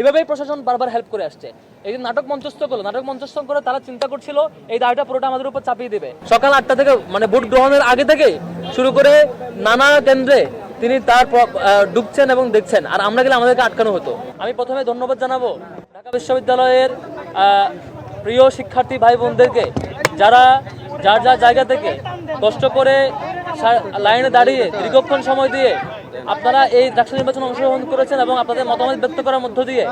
এভাবেই প্রশাসন বারবার হেল্প করে আসছে। এই যে নাটক মঞ্চস্থ করল, নাটক মঞ্চস্থ করে তারা চিন্তা করছিল, এই দায়টা পুরোটা আমাদের উপর চাপিয়ে দেবে। সকাল আটটা থেকে মানে ভোট গ্রহণের আগে থেকে শুরু করে নানা কেন্দ্রে তিনি তার ঢুকছেন এবং দেখছেন, আর আমরা গেলে আমাদেরকে আটকানো হতো। আমি প্রথমে ধন্যবাদ জানাব ঢাকা বিশ্ববিদ্যালয়ের প্রিয় শিক্ষার্থী ভাই বোনদেরকে, যারা যার যার জায়গা থেকে কষ্ট করে লাইনে দাঁড়িয়ে দীর্ঘক্ষণ সময় দিয়ে আপনারা এই ডাকসু নির্বাচনে অংশগ্রহণ করেছেন এবং আপনাদের মতামত ব্যক্ত করার মধ্য দিয়ে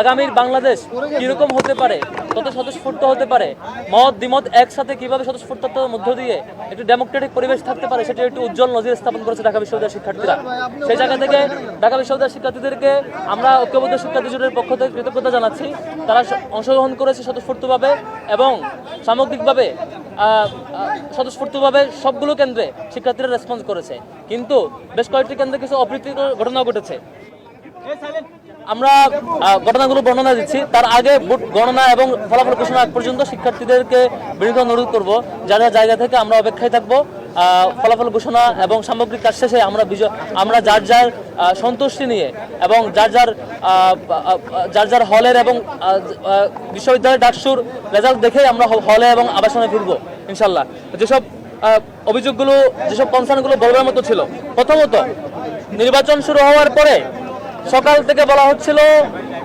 আগামীর বাংলাদেশ কীরকম হতে পারে, কত স্বতঃস্ফূর্ত হতে পারে, মত দ্বিমত একসাথে কীভাবে স্বতঃস্ফূর্ততার মধ্য দিয়ে একটু ডেমোক্রেটিক পরিবেশ থাকতে পারে সেটা একটু উজ্জ্বল নজির স্থাপন করেছে ঢাকা বিশ্ববিদ্যালয়ের শিক্ষার্থীরা। সেই জায়গা থেকে ঢাকা বিশ্ববিদ্যালয়ের শিক্ষার্থীদেরকে আমরা ঐক্যবদ্ধ শিক্ষার্থী জোটের পক্ষ থেকে কৃতজ্ঞতা জানাচ্ছি। তারা অংশগ্রহণ করেছে স্বতঃস্ফূর্তভাবে এবং সামগ্রিকভাবে স্বতঃস্ফূর্তভাবে সবগুলো কেন্দ্রে শিক্ষার্থীরা রেসপন্স করেছে। কিন্তু বেশ কয়েকটি কেন্দ্রে কিছু অপ্রীতিকর ঘটনা ঘটেছে। আমরা ঘটনাগুলো বর্ণনা দিচ্ছি। তার আগে ভোট গণনা এবং ফলাফল ঘোষণা আগ পর্যন্ত শিক্ষার্থীদেরকে বিনীত অনুরোধ করব, যারা জায়গা থেকে আমরা অপেক্ষায় থাকব। ফলাফল ঘোষণা এবং সামগ্রিক কাজ শেষে আমরা বিজয় আমরা যার যার সন্তুষ্টি নিয়ে এবং যার যার যার যার হলের এবং বিশ্ববিদ্যালয়ের ডাকসুর রেজাল্ট দেখেই আমরা হলে এবং আবাসনে ফিরবো। ইনশাল্লাহ যেসব অভিযোগগুলো, যেসব কনসার্নগুলো বলবার মতো ছিল। প্রথমত, নির্বাচন শুরু হওয়ার পরে সকাল থেকে বলা হচ্ছিল,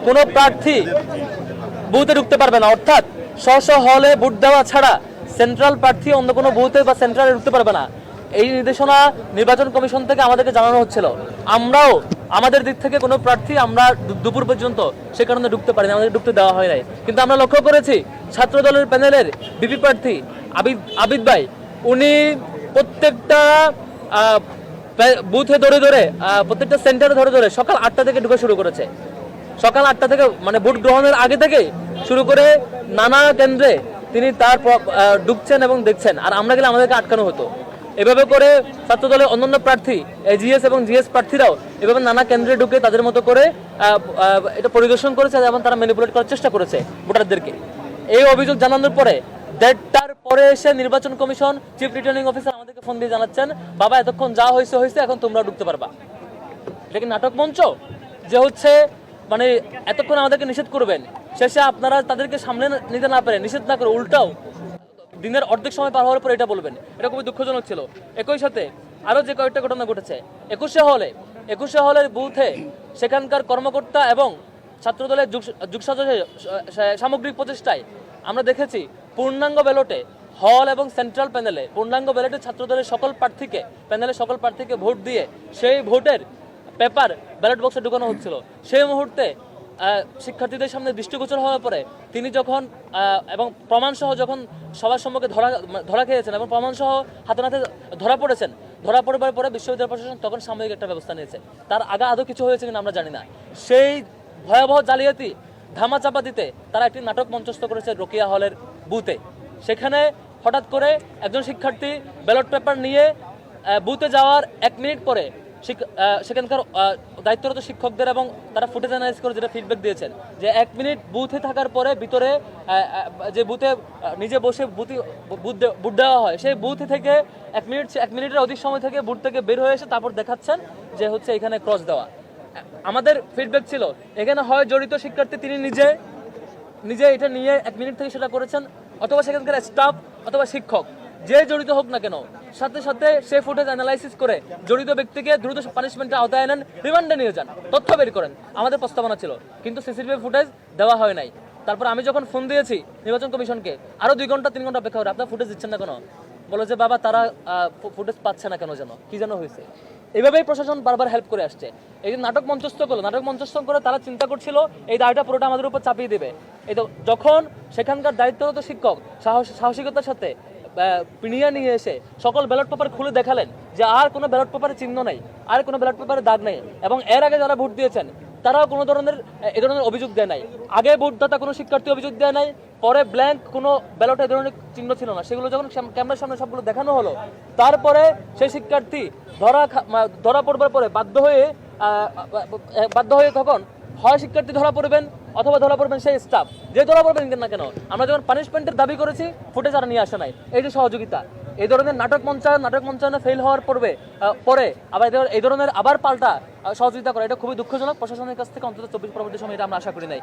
কোনো প্রার্থী বুথে ঢুকতে পারবে না। অর্থাৎ স্ব হলে ভোট দেওয়া ছাড়া সেন্ট্রাল প্রার্থী অন্য কোনো বুথে বা সেন্ট্রালে ঢুকতে পারবে না। এই নির্দেশনা নির্বাচন কমিশন থেকে আমাদেরকে জানানো হচ্ছিল। আমরাও, আমাদের দিক থেকে কোনো প্রার্থী আমরা দুপুর পর্যন্ত সে কারণে ঢুকতে পারিনি, আমাদের ঢুকতে দেওয়া হয় নাই। কিন্তু আমরা লক্ষ্য করেছি ছাত্র দলের প্যানেলের বিপি প্রার্থী আবিদ আবিদ ভাই, উনি প্রত্যেকটা বুথে ধরে ধরে প্রত্যেকটা সেন্টারে ধরে ধরে সকাল আটটা থেকে ঢুকে শুরু করেছে। সকাল আটটা থেকে মানে ভোট গ্রহণের আগে থেকে শুরু করে নানা কেন্দ্রে তিনি তার ঢুকছেন এবং দেখছেন। আর আমরা গেলে আমাদেরকে আটকানো হতো। এভাবে করে ছাত্র দলের অন্যান্য প্রার্থী জিএস এবং জিএস প্রার্থীরাও এভাবে নানা কেন্দ্রে ঢুকে তাদের মতো করে এটা পরিদর্শন করেছে এবং তারা ম্যানিপুলেট করার চেষ্টা করেছে ভোটারদেরকে। এই অভিযোগ জানানোর পরে দেড়টার পরে এসে নির্বাচন কমিশন চিফ রিটার্নিং অফিসার আমাদেরকে ফোন দিয়ে জানাচ্ছেন, বাবা, এতক্ষণ যা হয়েছে হয়েছে এখন তোমরা ঢুকতে পারবা। এটা নাটক মঞ্চ? যে হচ্ছে মানে এতক্ষণ আমাদেরকে নিষেধ করবেন, শেষে আপনারা তাদেরকে সামনে নিতে না পারে, নিষেধ না করে উল্টাও। দিনের অর্ধেক সময় পার হওয়ার পর এটা বলবেন, এটা খুবই দুঃখজনক ছিল। একই সাথে আরও যে কয়েকটা ঘটনা ঘটেছে, একুশে হলে, একুশে হলের বুথে সেখানকার কর্মকর্তা এবং ছাত্রদলের যুগ- যুগসাজসের সামগ্রিক প্রচেষ্টায় আমরা দেখেছি, পূর্ণাঙ্গ ব্যালটে হল এবং সেন্ট্রাল প্যানেলে পূর্ণাঙ্গ ব্যালটে ছাত্রদলের সকল প্রার্থীকে, প্যানেলের সকল প্রার্থীকে ভোট দিয়ে সেই ভোটের পেপার ব্যালট বক্সে ঢুকানো হচ্ছিল। সেই মুহূর্তে শিক্ষার্থীদের সামনে দৃষ্টিগোচর হওয়ার পরে তিনি যখন এবং প্রমাণসহ যখন সবার সম্মুখে ধরা ধরা খেয়েছেন এবং প্রমাণসহ হাতে ধরা পড়েছেন, ধরা পড়বার পরে বিশ্ববিদ্যালয় প্রশাসন তখন সাময়িক একটা ব্যবস্থা নিয়েছে। তার আগে আদৌ কিছু হয়েছে কিনা আমরা জানি না। সেই ভয়াবহ জালিয়াতি ধামাচাপা দিতে তারা একটি নাটক মঞ্চস্থ করেছে রোকিয়া হলের বুথে সেখানে হঠাৎ করে একজন শিক্ষার্থী ব্যালট পেপার নিয়ে বুথে যাওয়ার এক মিনিট পরে সেখানকার দায়িত্বরত শিক্ষকদের এবং তারা ফুটেজ অ্যানালাইজ করে যেটা ফিডব্যাক দিয়েছেন, যে এক মিনিট বুথে থাকার পরে ভিতরে যে বুথে নিজে বসে বুথে, বুথ দেওয়া হয়, সেই বুথ থেকে এক মিনিট, এক মিনিটের অধিক সময় থেকে বুথ থেকে বের হয়ে এসে তারপর দেখাচ্ছেন যে হচ্ছে এখানে ক্রস দেওয়া। আমাদের ফিডব্যাক ছিল, এখানে হয় জড়িত শিক্ষার্থী তিনি নিজে নিজে এটা নিয়ে এক মিনিট থেকে সেটা করেছেন অথবা সেখানকার স্টাফ অথবা শিক্ষক, যে জড়িত হোক না কেন, সাথে সাথে সে ফুটেজ অ্যানালাইসিস করে জড়িত ব্যক্তিকে দ্রুত পানিশমেন্টের আওতায় আনেন রিমান্ডে নিয়ে যান, তথ্য বের করেন, আমাদের প্রস্তাবনা ছিল। কিন্তু সিসিটিভি ফুটেজ দেওয়া হয় নাই। তারপর আমি যখন ফোন দিয়েছি নির্বাচন কমিশনকে, আরও দুই ঘণ্টা, তিন ঘণ্টা অপেক্ষা করে, আপনার ফুটেজ দিচ্ছেন না কেন? বলে যে, বাবা, তারা ফুটেজ পাচ্ছে না কেন যেন? কি যেন হয়েছে? এইভাবেই প্রশাসন বারবার হেল্প করে আসছে। এই যে নাটক মঞ্চস্থ করল, নাটক মঞ্চস্থ করে তারা চিন্তা করছিল, এই দায়টা পুরোটা আমাদের উপর চাপিয়ে দেবে। এই তো যখন সেখানকার দায়িত্বরত শিক্ষক সাহস, সাহসিকতার সাথে পিনিয়া নিয়ে এসে সকল ব্যালট পেপার খুলে দেখালেন যে আর কোনো ব্যালট পেপারে চিহ্ন নেই, আর কোনো ব্যালট পেপারের দাগ নেই। এবং এর আগে যারা ভোট দিয়েছেন তারাও কোনো ধরনের, এ ধরনের অভিযোগ দেয় নাই। আগে ভোটদাতা কোনো শিক্ষার্থী অভিযোগ দেয় নাই, পরে ব্ল্যাঙ্ক কোনো ব্যালটে ধরনের চিহ্ন ছিল না। সেগুলো যখন ক্যামেরার সামনে সবগুলো দেখানো হলো, তারপরে সেই শিক্ষার্থী ধরা ধরা পড়বার পরে বাধ্য হয়ে বাধ্য হয়ে তখন হয় শিক্ষার্থী ধরা পড়বেন অথবা ধরা পড়বেন সেই স্টাফ যে ধরা পড়বেন না কেন, আমরা যখন পানিশমেন্টের দাবি করেছি ফুটেজ আর নিয়ে আসে নাই। এই যে সহযোগিতা। এই ধরনের নাটক মঞ্চায়ন নাটক মঞ্চায়নে ফেল হওয়ার পূর্বে পরে আবার এই ধরনের আবার পাল্টা সহযোগিতা করা, এটা খুবই দুঃখজনক। প্রশাসনের কাছ থেকে অন্তত চব্বিশ পরবর্তী সময় এটা আমরা আশা করি নাই।